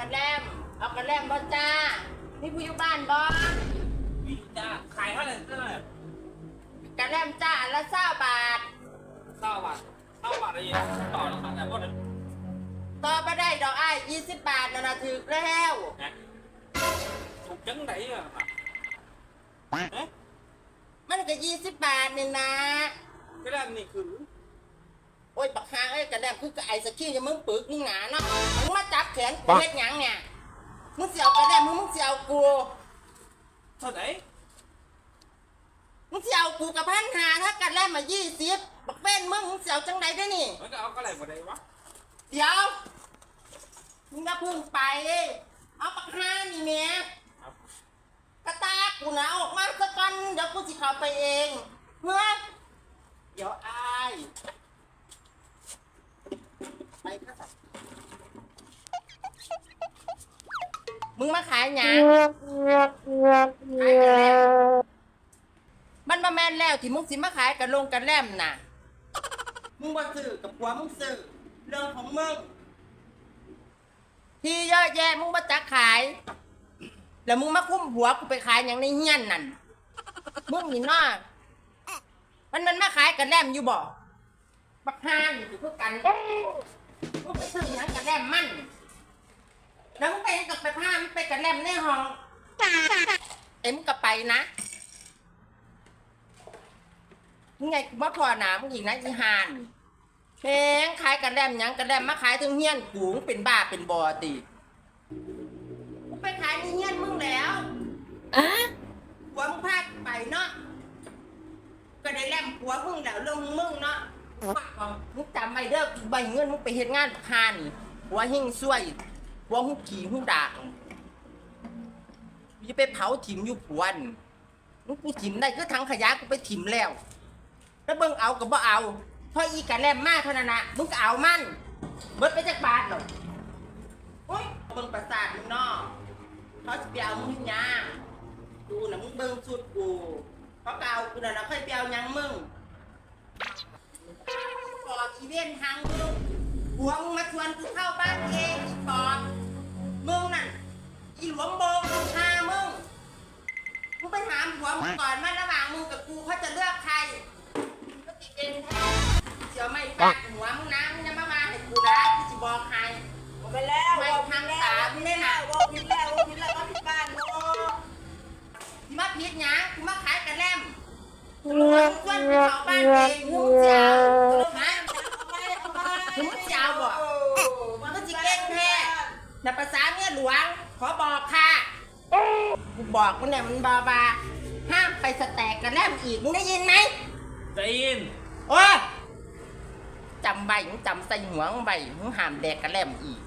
กระแลมเอากระแลมบ่จ้านี่ผู้อยู่บ้านบ่วิจ้าขายเท่าไหร่เท่าไหร่กระแลมจ้าอันละเศร้าบาทเก้าบาทเก้าบาทอะไรอย่างเงี้ยต่อราคาแต่ว่าเนี่ยต่อบ่ได้ดอกอ้ายยี่สิบบาทนั่นน่ะถึกแล้วนะถูกจังไหนอะเอ๊ะมันก็ยี่สิบบาทนี่นะก็ได้นี่คือโอ้ยบักฮางเอ้ยกระแลมคือกับไอศครีมอย่ามึงปึกมึงหนาเนาะ มึงมาจับแขนกูเฮ็ดหยังเนี่ย มึงสิเอากระแลมมึงมึงสิเอากู เท่าไหร่มึงสิเอากูกับพันหาถ้ากระแลมมายี่สิบบักเป็นมึงมึงสิเอาจังใดได้นี่ มันก็เอากระไรมาได้วะเดี๋ยว มึงอย่าเพึ่งไป เอาปากห้านี่เมียครับกระตากูนะออกมาสักกันเดี๋ยวกูสิเข้าไปเองเฮ้ยเดี๋ยวอายไปข้าสัตว์ มึงมาขายหยังขายกันแล้วมันมาแม่นแล้วที่มึงสิมาขายกันลงกันแล่มน่ะ มึงบ่ซื้อกับผัวมึงซื้อเรื่องของมึงที่เยอะแยะมึงมาจักขาย แล้วมึงมาคุ้มหัวกูไปขายอย่างในเฮียนนั่นมึงนี่น้ามันมันมาขายกันแลมอยู่บ่บักฮานอยู่เพื่อกันมึงไปซื้อหยังกันแลมมัน แล้วมึงไปหยังกับไปพา มึงไปกันแลมในห้อง เอ็มงก็ไปนะมึงไงกูมาพอหนามึงอีกนะอีหานเพลงขายกันแลมหยังกันแลมมาขายถึงเฮียนกูมึงเป็นบ้าเป็นบอติกูไปขายในเฮียนมึงแล้วอะหัวมึงพากูไปเนาะก็ได้แลมหัวมึงแล้วเรื่องมึงเนาะมึงจำไว้เด้อกูใบเงินมึงไปเฮ็ดงานพานหัวหิ่งซวยหัวหูขี่หูดาก กูจะไปเผาถิ่มอยู่พวนมึงกูถิ่มได้ก็ทั้งขยะกูไปถิ่มแล้ว แล้วเบิ่งเอาก็บ่เอาเพราะอีกะแลมมากเท่านั้นนะมึงก็เอามันเบิดไปจากบาทหรอกโอ้ยเบิ่งประสาทมึงเนาะเขาจะไปเอามึงยากูนะมึงเบิ่งสุดกูเพราะเก่ากูน่ะเราค่อยไปเอายังมึงปอดอีเวนทางมึงหัวมึงมาชวนกูเข้าบ้านเองอีปอดมึงน่ะ ก่อนว่าระหว่างมึงกับกูเขาจะเลือกใครมึงก็ติดเองแท้เดี๋ยวไม่ฟาดหัวมึงนะมึงจะมามาให้กูนะกูจะบอกใครไปแล้วไม่ทางสามนี่น่ะบอกผิดแล้วบอกผิดแล้วก็ผิดบ้านเนาะที่มาพิษหยังที่มาขายกันแลมส่วนกูเข้าบ้านเองมึงเจ้าฮะถึงมึงจะเอาบ่มันก็สิเก่งแท้แต่ภาษาเมียหลวงขอบอกค่ะกูบอกมึงเนี่ยมันบาบา ห้ามไปสแต็กกันแลมอีกมึงได้ยินไหมใจเย็นโอ้ยจำใบมึงจำใส่หัวมึงใบมึงห้ามแดกกันแลมอีก